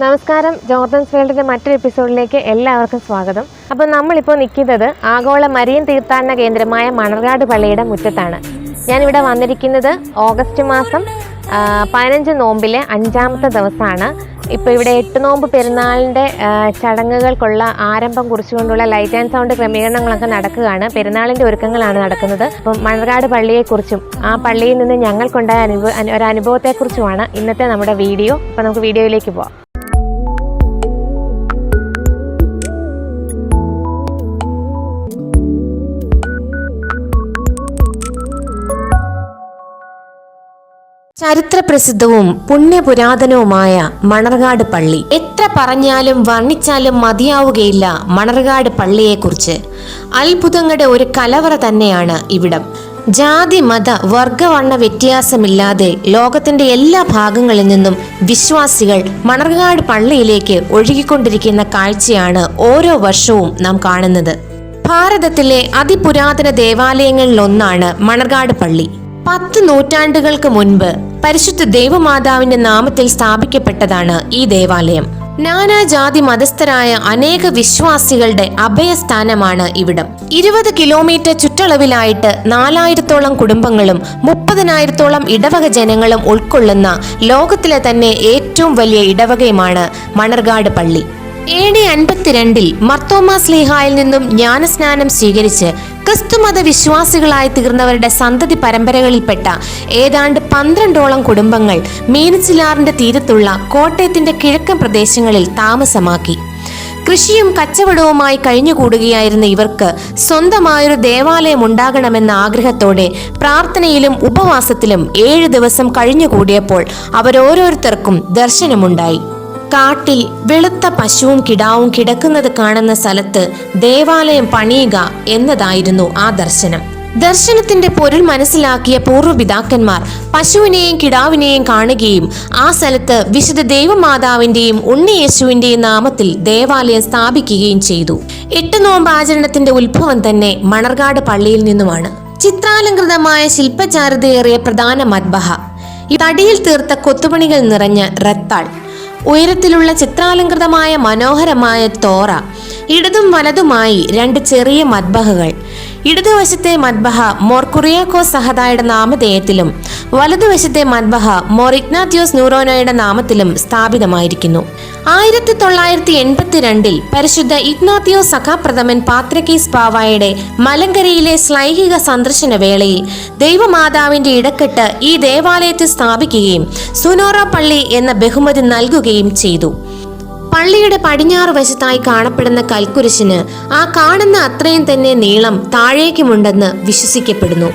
നമസ്കാരം. ജോർദൻസ് വേൾഡിന്റെ മറ്റൊരു എപ്പിസോഡിലേക്ക് എല്ലാവർക്കും സ്വാഗതം. അപ്പോൾ നമ്മളിപ്പോൾ നിൽക്കുന്നത് ആഗോള മരിയൻ തീർത്ഥാടന കേന്ദ്രമായ മണർകാട് പള്ളിയുടെ മുറ്റത്താണ്. ഞാനിവിടെ വന്നിരിക്കുന്നത് ഓഗസ്റ്റ് മാസം പതിനഞ്ച് നോമ്പിലെ അഞ്ചാമത്തെ ദിവസമാണ്. ഇപ്പോൾ ഇവിടെ എട്ട് നോമ്പ് പെരുന്നാളിന്റെ ചടങ്ങുകൾക്കുള്ള ആരംഭം കുറിച്ചുകൊണ്ടുള്ള ലൈറ്റ് ആൻഡ് സൗണ്ട് ക്രമീകരണങ്ങളൊക്കെ നടക്കുകയാണ്. പെരുന്നാളിന്റെ ഒരുക്കങ്ങളാണ് നടക്കുന്നത്. അപ്പം മണർകാട് പള്ളിയെക്കുറിച്ചും ആ പള്ളിയിൽ നിന്ന് ഞങ്ങൾക്കുണ്ടായ അനുഭവ അനു- ഒരു അനുഭവത്തെക്കുറിച്ചുമാണ് ഇന്നത്തെ നമ്മുടെ വീഡിയോ. അപ്പോൾ നമുക്ക് വീഡിയോയിലേക്ക് പോവാം. ചരിത്രപ്രസിദ്ധവും പുണ്യപുരാതനവുമായ മണർകാട് പള്ളി. എത്ര പറഞ്ഞാലും വർണിച്ചാലും മതിയാവുകയില്ല മണർകാട് പള്ളിയെക്കുറിച്ച്. അത്ഭുതങ്ങളുടെ ഒരു കലവറ തന്നെയാണ് ഇവിടം. ജാതി മത വർഗവർണ വ്യത്യാസമില്ലാതെ ലോകത്തിന്റെ എല്ലാ ഭാഗങ്ങളിൽ നിന്നും വിശ്വാസികൾ മണർകാട് പള്ളിയിലേക്ക് ഒഴുകിക്കൊണ്ടിരിക്കുന്ന കാഴ്ചയാണ് ഓരോ വർഷവും നാം കാണുന്നത്. ഭാരതത്തിലെ അതിപുരാതന ദേവാലയങ്ങളിലൊന്നാണ് മണർകാട് പള്ളി. പത്ത് നൂറ്റാണ്ടുകൾക്ക് മുൻപ് പരിശുദ്ധ ദേവമാതാവിന്റെ നാമത്തിൽ സ്ഥാപിക്കപ്പെട്ടതാണ് ഈ ദേവാലയം. നാനാജാതി മതസ്ഥരായ അനേക വിശ്വാസികളുടെ അഭയസ്ഥാനമാണ് ഇവിടം. ഇരുപത് കിലോമീറ്റർ ചുറ്റളവിലായിട്ട് നാലായിരത്തോളം കുടുംബങ്ങളും മുപ്പതിനായിരത്തോളം ഇടവക ജനങ്ങളും ഉൾക്കൊള്ളുന്ന ലോകത്തിലെ തന്നെ ഏറ്റവും വലിയ ഇടവകയുമാണ് മണർകാട് പള്ളി. ഡി അൻപത്തിരണ്ടിൽ മർത്തോമാ സ്ലീഹായിൽ നിന്നും ജ്ഞാനസ്നാനം സ്വീകരിച്ച് ക്രിസ്തുമത വിശ്വാസികളായി തീർന്നവരുടെ സന്തതി പരമ്പരകളിൽപ്പെട്ട ഏതാണ്ട് പന്ത്രണ്ടോളം കുടുംബങ്ങൾ മീനച്ചിലാറിന്റെ തീരത്തുള്ള കോട്ടയത്തിന്റെ കിഴക്കൻ പ്രദേശങ്ങളിൽ താമസമാക്കി. കൃഷിയും കച്ചവടവുമായി കഴിഞ്ഞുകൂടുകയായിരുന്ന ഇവർക്ക് സ്വന്തമായൊരു ദേവാലയം ഉണ്ടാകണമെന്ന ആഗ്രഹത്തോടെ പ്രാർത്ഥനയിലും ഉപവാസത്തിലും ഏഴ് ദിവസം കഴിഞ്ഞുകൂടിയപ്പോൾ അവരോരോരുത്തർക്കും ദർശനമുണ്ടായി. കാട്ടിൽ വെളുത്ത പശുവും കിടാവും കിടക്കുന്നത് കാണുന്ന സ്ഥലത്ത് ദേവാലയം പണിയുക എന്നതായിരുന്നു ആ ദർശനം. ദർശനത്തിന്റെ പൊരുൾ മനസ്സിലാക്കിയ പൂർവപിതാക്കന്മാർ പശുവിനെയും കിടാവിനെയും കാണുകയും ആ സ്ഥലത്ത് വിശുദ്ധ ദൈവമാതാവിന്റെയും ഉണ്ണിയേശുവിന്റെയും നാമത്തിൽ ദേവാലയം സ്ഥാപിക്കുകയും ചെയ്തു. എട്ട് നോമ്പ് ആചരണത്തിന്റെ ഉത്ഭവം തന്നെ മണർകാട് പള്ളിയിൽ നിന്നുമാണ്. ചിത്രാലങ്കൃതമായ ശില്പചാരുതയേറിയ പ്രധാന മദ്ബഹ. തടിയിൽ തീർത്ത കൊത്തുപണികൾ നിറഞ്ഞ റത്താൾ. ഉയരത്തിലുള്ള ചിത്രാലങ്കൃതമായ മനോഹരമായ തോറ ഇടതും വലതുമായി രണ്ട് ചെറിയ മദ്ബഹകൾ. ഇടതുവശത്തെ മദ്ബഹ മോർ കുറിയാക്കോസ് സഹദായുടെ നാമധേയത്തിലും വലതുവശത്തെ മദ്ബഹ മോർ ഇഗ്നാത്യോസ് നൂറോനോയുടെ നാമത്തിലും സ്ഥാപിതമായിരിക്കുന്നു. ആയിരത്തി തൊള്ളായിരത്തി എൺപത്തിരണ്ടിൽ പരിശുദ്ധ ഇഗ്നാത്തിയോ സഖാപ്രഥമൻ പാത്രക്കീസ് പാവായുടെ മലങ്കരയിലെ സ്ലൈഹിക സന്ദർശന വേളയിൽ ദൈവമാതാവിന്റെ ഇടക്കെട്ട് ഈ ദേവാലയത്തിൽ സ്ഥാപിക്കുകയും സുനോറ പള്ളി എന്ന ബഹുമതി നൽകുകയും ചെയ്തു. പള്ളിയുടെ പടിഞ്ഞാറ് വശത്തായി കാണപ്പെടുന്ന കൽക്കുരിശിന് ആ കാണുന്ന അത്രയും തന്നെ നീളം താഴേക്കുമുണ്ടെന്ന് വിശ്വസിക്കപ്പെടുന്നു.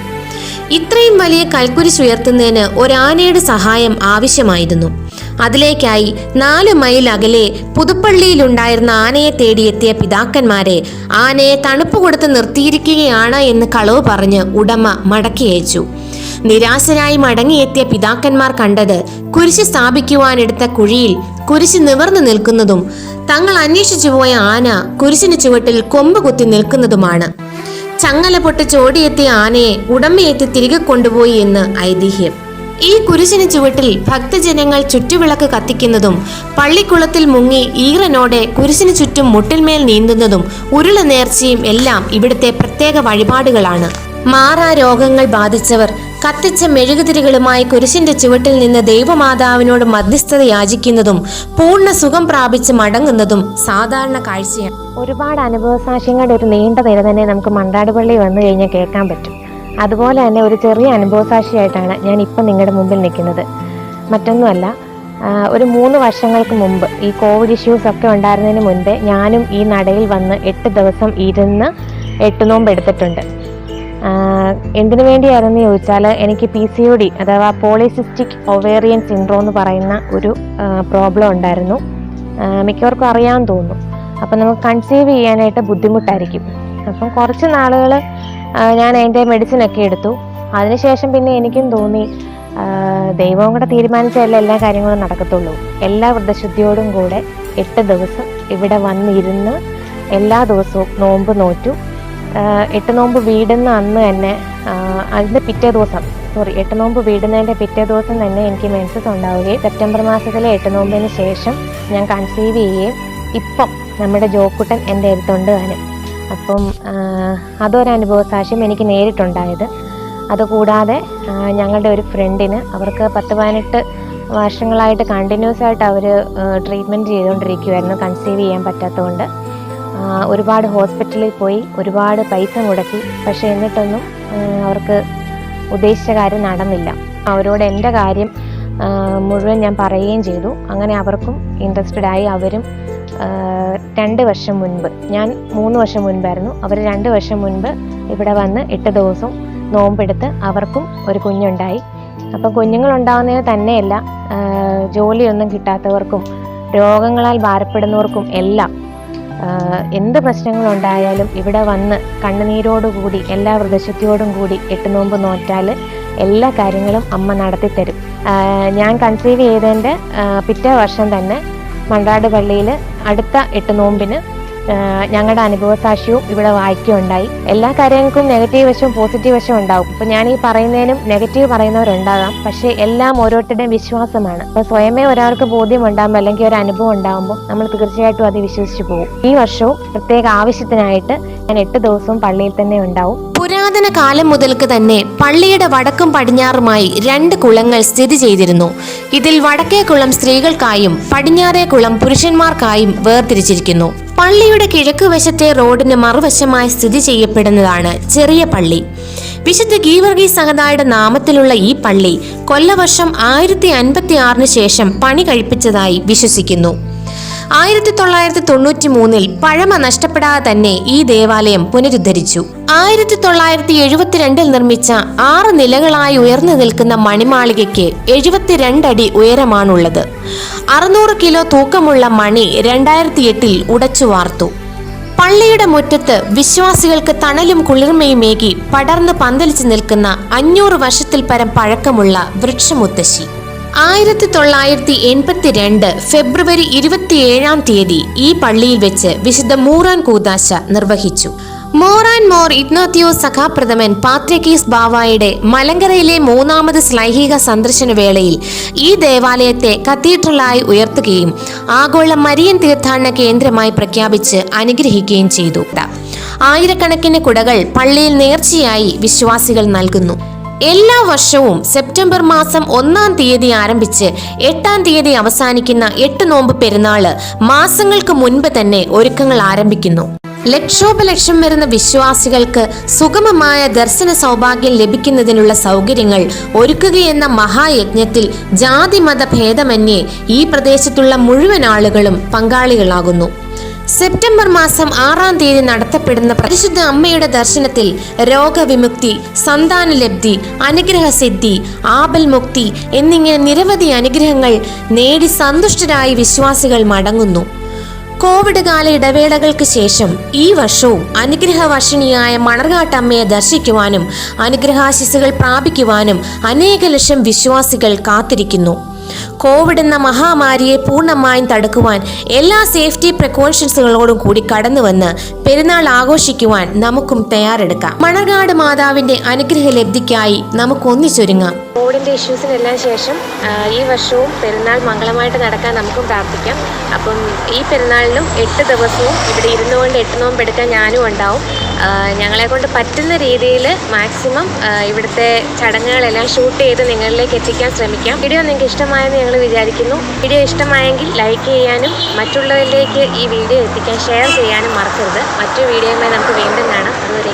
ഇത്രയും വലിയ കൽക്കുരിശ് ഉയർത്തുന്നതിന് ഒരാനയുടെ സഹായം ആവശ്യമായിരുന്നു. അതിലേക്കായി നാല് മൈൽ അകലെ പുതുപ്പള്ളിയിലുണ്ടായിരുന്ന ആനയെ തേടിയെത്തിയ പിതാക്കന്മാരെ ആനയെ തണുപ്പ് കൊടുത്ത് നിർത്തിയിരിക്കുകയാണ് എന്ന് കളവ് പറഞ്ഞ് ഉടമ മടക്കി അയച്ചു. നിരാശരായി മടങ്ങിയെത്തിയ പിതാക്കന്മാർ കണ്ടത് കുരിശ് സ്ഥാപിക്കുവാനെടുത്ത കുഴിയിൽ കുരിശ് നിവർന്നു നിൽക്കുന്നതും തങ്ങൾ അന്വേഷിച്ചു പോയ ആന കുരിശിന് ചുവട്ടിൽ കൊമ്പ് കുത്തി നിൽക്കുന്നതുമാണ്. ചങ്ങല പൊട്ട് ചോടിയെത്തിയ ആനയെ ഉടമയെത്തി തിരികെ കൊണ്ടുപോയി എന്ന് ഐതിഹ്യം. ഈ കുരിശിന് ചുവട്ടിൽ ഭക്തജനങ്ങൾ ചുറ്റുവിളക്ക് കത്തിക്കുന്നതും പള്ളിക്കുളത്തിൽ മുങ്ങി ഈറനോടെ കുരിശിന് ചുറ്റും മുട്ടിന്മേൽ നീന്തുന്നതും ഉരുള നേർച്ചയും എല്ലാം ഇവിടുത്തെ പ്രത്യേക വഴിപാടുകളാണ്. മാറാ രോഗങ്ങൾ ബാധിച്ചവർ കത്തിച്ച മെഴുകുതിരികളുമായി കുരിശിന്റെ ചുവട്ടിൽ നിന്ന് ദൈവമാതാവിനോട് മധ്യസ്ഥത യാചിക്കുന്നതും പൂർണ സുഖം പ്രാപിച്ച് മടങ്ങുന്നതും സാധാരണ കാഴ്ചയാണ്. ഒരുപാട് അനുഭവ സാക്ഷ്യങ്ങളുടെ ഒരു നീണ്ട നിര തന്നെ നമുക്ക് മണ്ടാടുപള്ളി വന്നു കഴിഞ്ഞാൽ കേൾക്കാൻ പറ്റും. അതുപോലെ തന്നെ ഒരു ചെറിയ അനുഭവ സാക്ഷിയായിട്ടാണ് ഞാൻ ഇപ്പം നിങ്ങളുടെ മുമ്പിൽ നിൽക്കുന്നത്. മറ്റൊന്നുമല്ല ഒരു മൂന്ന് വർഷങ്ങൾക്ക് മുമ്പ് ഈ കോവിഡ് ഇഷ്യൂസ് ഒക്കെ ഉണ്ടായിരുന്നതിന് മുൻപേ ഞാനും ഈ നടയിൽ വന്ന് എട്ട് ദിവസം ഇരുന്ന് എട്ട് നോമ്പ് എടുത്തിട്ടുണ്ട്. എന്തിനു വേണ്ടിയായിരുന്നു ചോദിച്ചാൽ എനിക്ക് പി സി ഒ ഡി അഥവാ പോളിസിസ്റ്റിക് ഒവേറിയൻ സിൻഡ്രോം എന്ന് പറയുന്ന ഒരു പ്രോബ്ലം ഉണ്ടായിരുന്നു. മിക്കവർക്കും അറിയാൻ തോന്നുന്നു. അപ്പം നമുക്ക് കൺസീവ് ചെയ്യാനായിട്ട് ബുദ്ധിമുട്ടായിരിക്കും. അപ്പം കുറച്ച് നാളുകൾ ഞാൻ അതിന്റെ മെഡിസിനൊക്കെ എടുത്തു. അതിനുശേഷം പിന്നെ എനിക്കും തോന്നി ദൈവവും കൂടെ തീരുമാനിച്ചല്ല എല്ലാ കാര്യങ്ങളും നടക്കത്തുള്ളൂ. എല്ലാ വ്രതശുദ്ധിയോടും കൂടെ എട്ട് ദിവസം ഇവിടെ വന്നിരുന്ന് എല്ലാ ദിവസവും നോമ്പ് നോറ്റു. എട്ട് നോമ്പ് വീടുന്ന അന്ന് തന്നെ അതിന്റെ പിറ്റേ ദിവസം സോറി എട്ട് നോമ്പ് വീടുന്നതിന്റെ പിറ്റേ ദിവസം തന്നെ എനിക്ക് മെൻസസ് ഉണ്ടാവുകയും സെപ്റ്റംബർ മാസത്തിലെ എട്ട് നോമ്പിന് ശേഷം ഞാൻ കൺസീവ് ചെയ്യുകയും ഇപ്പം നമ്മുടെ ജോക്കുട്ടൻ എന്റെ അടുത്തുണ്ട് താനും അപ്പം അതൊരനുഭവ സാക്ഷ്യം എനിക്ക് നേരിട്ടുണ്ടായത്. അതുകൂടാതെ ഞങ്ങളുടെ ഒരു ഫ്രണ്ടിന് അവർക്ക് പത്ത് പതിനെട്ട് വർഷങ്ങളായിട്ട് കണ്ടിന്യൂസ് ആയിട്ട് അവർ ട്രീറ്റ്മെന്റ് ചെയ്തുകൊണ്ടിരിക്കുമായിരുന്നു കൺസീവ് ചെയ്യാൻ പറ്റാത്തതുകൊണ്ട്. ഒരുപാട് ഹോസ്പിറ്റലിൽ പോയി ഒരുപാട് പൈസ മുടക്കി പക്ഷേ എന്നിട്ടൊന്നും അവർക്ക് ഉദ്ദേശിച്ച കാര്യം നടന്നില്ല. അവരോട് എന്റെ കാര്യം മുഴുവൻ ഞാൻ പറയുകയും ചെയ്തു. അങ്ങനെ അവർക്കും ഇൻട്രസ്റ്റഡ് ആയി അവരും രണ്ട് വർഷം മുൻപ്. ഞാൻ മൂന്ന് വർഷം മുൻപായിരുന്നു. അവർ രണ്ട് വർഷം മുൻപ് ഇവിടെ വന്ന് എട്ട് ദിവസം നോമ്പെടുത്ത് അവർക്കും ഒരു കുഞ്ഞുണ്ടായി. അപ്പം കുഞ്ഞുങ്ങളുണ്ടാകുന്നതിന് തന്നെയല്ല ജോലിയൊന്നും കിട്ടാത്തവർക്കും രോഗങ്ങളാൽ ഭാരപ്പെടുന്നവർക്കും എല്ലാം എന്ത് പ്രശ്നങ്ങളുണ്ടായാലും ഇവിടെ വന്ന് കണ്ണുനീരോടുകൂടി എല്ലാ വൃദ്ധശുദ്ധിയോടും കൂടി എട്ട് നോമ്പ് നോറ്റാൽ എല്ലാ കാര്യങ്ങളും അമ്മ നടത്തിത്തരും. ഞാൻ കൺസീവ് ചെയ്തതിന്റെ പിറ്റേ വർഷം തന്നെ മണ്ടാട് പള്ളിയിൽ അടുത്ത എട്ട് നോമ്പിന് ഞങ്ങളുടെ അനുഭവ സാക്ഷ്യവും ഇവിടെ വായിക്കുകയുണ്ടായി. എല്ലാ കാര്യങ്ങൾക്കും നെഗറ്റീവ് വശവും പോസിറ്റീവ് വശവും ഉണ്ടാവും. ഇപ്പൊ ഞാൻ ഈ പറയുന്നതിനും നെഗറ്റീവ് പറയുന്നവരുണ്ടാകാം. പക്ഷേ എല്ലാം ഓരോരുത്തരുടെയും വിശ്വാസമാണ്. അപ്പൊ സ്വയമേ ഒരാൾക്ക് ബോധ്യം ഉണ്ടാകുമ്പോൾ അല്ലെങ്കിൽ ഒരു അനുഭവം ഉണ്ടാകുമ്പോൾ നമ്മൾ തീർച്ചയായിട്ടും അത് വിശ്വസിച്ച് പോകും. ഈ വർഷവും പ്രത്യേക ആവശ്യത്തിനായിട്ട് ഞാൻ എട്ട് ദിവസവും പള്ളിയിൽ തന്നെ ഉണ്ടാവും. പുരാതന കാലം മുതൽക്ക് തന്നെ പള്ളിയുടെ വടക്കും പടിഞ്ഞാറുമായി രണ്ട് കുളങ്ങൾ സ്ഥിതി ചെയ്തിരുന്നു. ഇതിൽ വടക്കേ കുളം സ്ത്രീകൾക്കായും പടിഞ്ഞാറേ കുളം പുരുഷന്മാർക്കായും വേർതിരിച്ചിരിക്കുന്നു. പള്ളിയുടെ കിഴക്ക് വശത്തെ റോഡിന് മറുവശമായി സ്ഥിതി ചെയ്യപ്പെടുന്നതാണ് ചെറിയ പള്ളി. വിശുദ്ധ ഗീവർഗി സഹതായുടെ നാമത്തിലുള്ള ഈ പള്ളി കൊല്ലവർഷം ആയിരത്തി അൻപത്തി ആറിന് ശേഷം പണി കഴിപ്പിച്ചതായി വിശ്വസിക്കുന്നു. ആയിരത്തി തൊള്ളായിരത്തി തൊണ്ണൂറ്റി മൂന്നിൽ പഴമ നഷ്ടപ്പെടാതെ തന്നെ ഈ ദേവാലയം പുനരുദ്ധരിച്ചു. ആയിരത്തി തൊള്ളായിരത്തി എഴുപത്തിരണ്ടിൽ നിർമ്മിച്ച ആറ് നിലകളായി ഉയർന്നു നിൽക്കുന്ന മണിമാളികയ്ക്ക് എഴുപത്തിരണ്ടടി ഉയരമാണുള്ളത്. അറുന്നൂറ് കിലോ തൂക്കമുള്ള മണി രണ്ടായിരത്തി എട്ടിൽ ഉടച്ചു വാർത്തു. പള്ളിയുടെ മുറ്റത്ത് വിശ്വാസികൾക്ക് തണലും കുളിർമയുമേകി പടർന്ന് പന്തലിച്ചു നിൽക്കുന്ന അഞ്ഞൂറ് വർഷത്തിൽ പരം പഴക്കമുള്ള വൃക്ഷമുത്തശ്ശി. ആയിരത്തി തൊള്ളായിരത്തി എൺപത്തിരണ്ട് ഫെബ്രുവരി ഇരുപത്തിയേഴാം തീയതി ഈ പള്ളിയിൽ വെച്ച് വിശുദ്ധ മൂറാൻ കൂതാശ നിർവഹിച്ചു. മോറാൻ മോർ ഇഗ്നോത്തിയോ സഖാപ്രഥമൻ പാത്രക്കീസ് ബാവായുടെ മലങ്കരയിലെ മൂന്നാമത് ശ്ലൈഹിക സന്ദർശന വേളയിൽ ഈ ദേവാലയത്തെ കത്തീഡ്രലായി ഉയർത്തുകയും ആഗോള മരിയൻ തീർത്ഥാടന കേന്ദ്രമായി പ്രഖ്യാപിച്ച് അനുഗ്രഹിക്കുകയും ചെയ്തു. ആയിരക്കണക്കിന് കുടകൾ പള്ളിയിൽ നേർച്ചയായി വിശ്വാസികൾ നൽകുന്നു. എല്ലാ വർഷവും സെപ്റ്റംബർ മാസം ഒന്നാം തീയതി ആരംഭിച്ച് എട്ടാം തീയതി അവസാനിക്കുന്ന എട്ട് നോമ്പ് പെരുന്നാൾ മാസങ്ങൾക്ക് മുൻപ് തന്നെ ഒരുക്കങ്ങൾ ആരംഭിക്കുന്നു. ലക്ഷോപലക്ഷം വരുന്ന വിശ്വാസികൾക്ക് സുഗമമായ ദർശന സൗഭാഗ്യം ലഭിക്കുന്നതിനുള്ള സൗകര്യങ്ങൾ ഒരുക്കുകയെന്ന മഹായജ്ഞത്തിൽ ജാതി മത ഭേദമന്യേ ഈ പ്രദേശത്തുള്ള മുഴുവൻ ആളുകളും പങ്കാളികളാകുന്നു. സെപ്റ്റംബർ മാസം ആറാം തീയതി നടത്തപ്പെടുന്ന പരിശുദ്ധ അമ്മയുടെ ദർശനത്തിൽ രോഗവിമുക്തി സന്താനലബ്ധി അനുഗ്രഹസിദ്ധി ആപൽ മുക്തി എന്നിങ്ങനെ നിരവധി അനുഗ്രഹങ്ങൾ നേടി സന്തുഷ്ടരായി വിശ്വാസികൾ മടങ്ങുന്നു. കോവിഡ് കാല ഇടവേളകൾക്ക് ശേഷം ഈ വർഷവും അനുഗ്രഹവർഷിണിയായ മണർകാട്ടമ്മയെ ദർശിക്കുവാനും അനുഗ്രഹാശിസുകൾ പ്രാപിക്കുവാനും അനേക ലക്ഷം വിശ്വാസികൾ കാത്തിരിക്കുന്നു. കോവിഡ് എന്ന മഹാമാരിയെ പൂർണമായും തടുക്കുവാൻ എല്ലാ സേഫ്റ്റി പ്രിക്കോഷൻസുകളോടും കൂടി കടന്നുവന്ന് പെരുന്നാൾ ആഘോഷിക്കുവാൻ നമുക്കും തയ്യാറെടുക്കാം. മണർകാട് മാതാവിന്റെ അനുഗ്രഹ ലബ്ധിക്കായി നമുക്ക് ഒന്നിച്ചൊരുങ്ങാം കോവിഡിന്റെ ഇഷ്യൂസിനെല്ലാം ശേഷം ഈ വർഷവും പെരുന്നാൾ മംഗളമായിട്ട് നടക്കാൻ നമുക്കും പ്രാർത്ഥിക്കാം. അപ്പം ഈ പെരുന്നാളിനും എട്ട് ദിവസവും ഇവിടെ ഇരുന്നുകൊണ്ട് എട്ട് നോമ്പെടുക്കാൻ ഞാനും ഉണ്ടാവും. ഞങ്ങളെ കൊണ്ട് പറ്റുന്ന രീതിയിൽ മാക്സിമം ഇവിടുത്തെ ചടങ്ങുകളെല്ലാം ഷൂട്ട് ചെയ്ത് നിങ്ങളിലേക്ക് എത്തിക്കാൻ ശ്രമിക്കാം. വീഡിയോ നിങ്ങൾക്ക് ഇഷ്ടമായെന്ന് ഞങ്ങൾ വിചാരിക്കുന്നു. വീഡിയോ ഇഷ്ടമായെങ്കിൽ ലൈക്ക് ചെയ്യാനും മറ്റുള്ളവരിലേക്ക് ഈ വീഡിയോ എത്തിക്കാൻ ഷെയർ ചെയ്യാനും മറക്കരുത്. മറ്റു വീഡിയോയുമായി നമുക്ക് വീണ്ടും കാണാം. അതുവരെ